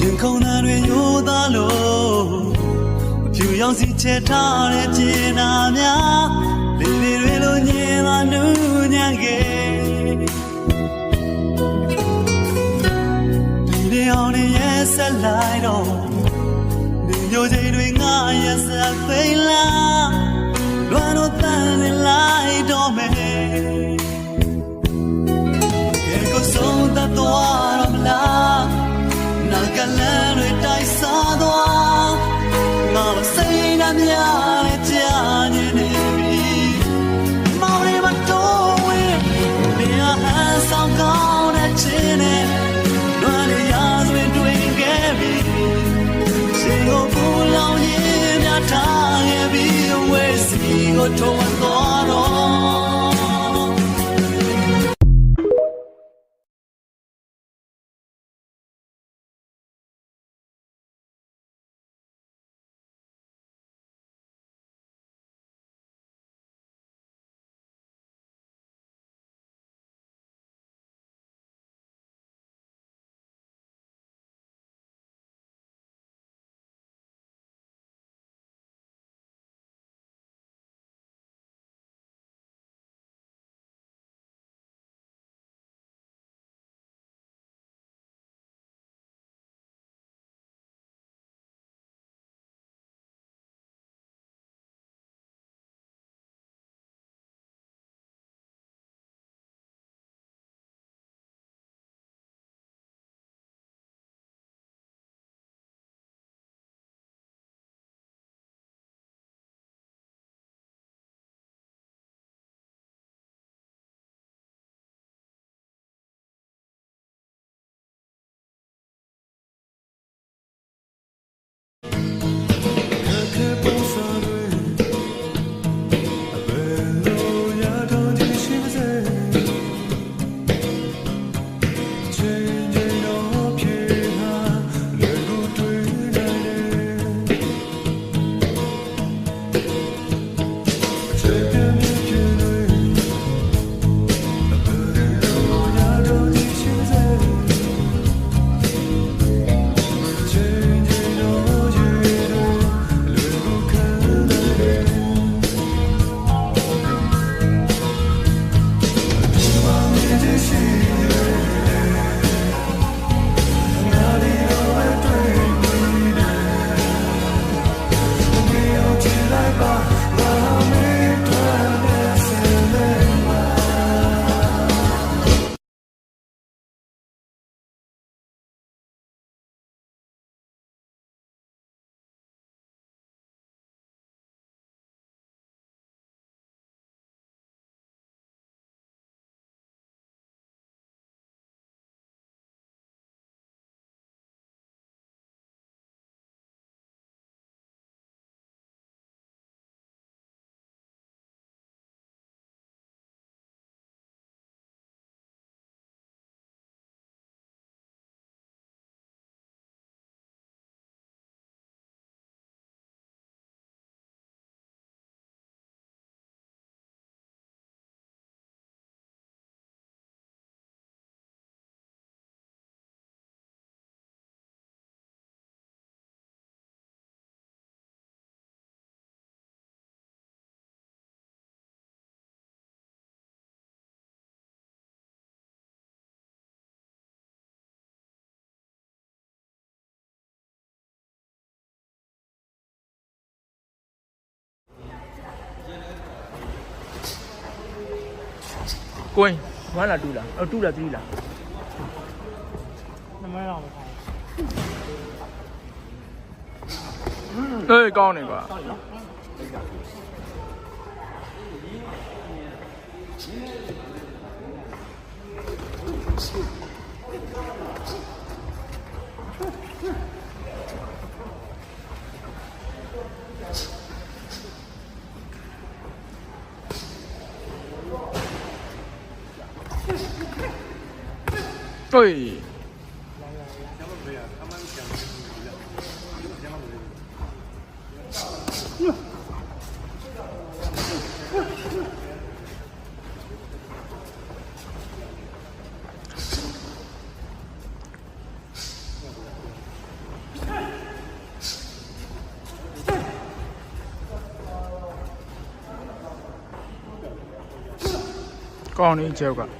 ရင်ခုန်သားတွေယိုသားလို့အဖြူရောင်စီချက်ထားတဲ့ကျင်နာများလေလေတွေလိုညင်သာနူးညံ့ခဲ့ဒီနေအောင်ရဲ့ဆက်လိုက်တော့ဒီမျိုးချိန်တွေငါရဲ့ဆက်ဖိလာလွမ်းတော့တန်နေလိုက်တော့မယ်ကဲကိုဆုံးတတ်သွားတော့မလားနောက်က လမ်းတွေတိုက်စားသွားငါမစိတ်နှမြနဲ့ကြာနေနေပြီမောင်လေးမတော်ဝင်နေရာဟန်ဆောင်ကောင်းတဲ့ချင်းနဲ့လွမ်းရရစွင်တွင်ခဲ့ပြီရှင်ကိုပူလောင်ရင်များထားခဲ့ပြီးအဝေးစီကိုထုံး ကိုင်း1လား2လားအော်2လား3လားနမတော့ 对。ကောင်းနေကြောက်က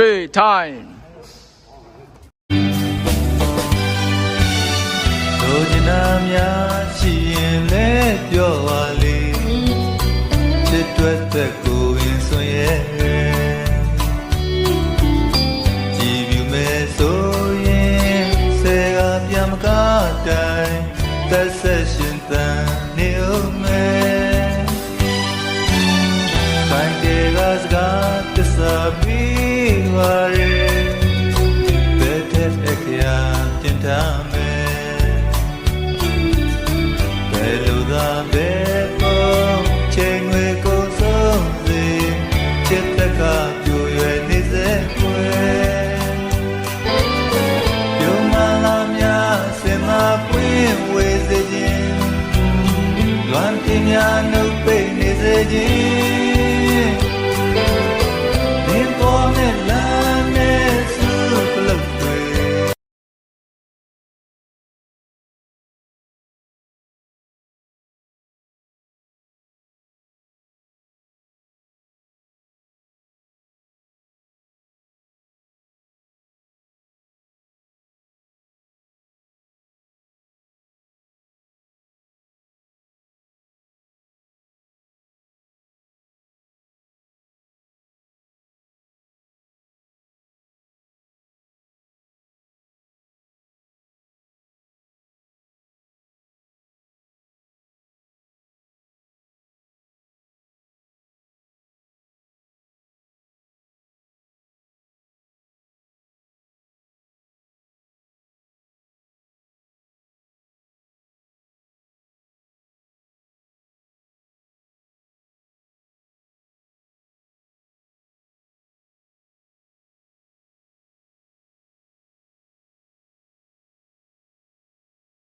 Okay, time. တို့ကျင်နာများရှိရင်လည်းပြောပါလေချစ်တွက်သက်ကိုရင်ဆွရဲ့ကြည်ပြူမဲ့ဆိုရင်ဆယ်ကပြန်မကားတိုင်သက်ဆက်ရှင်တန်နေ ပြီးပါရဲ့ဘယ်တဲ့အခရာတင်ထားမ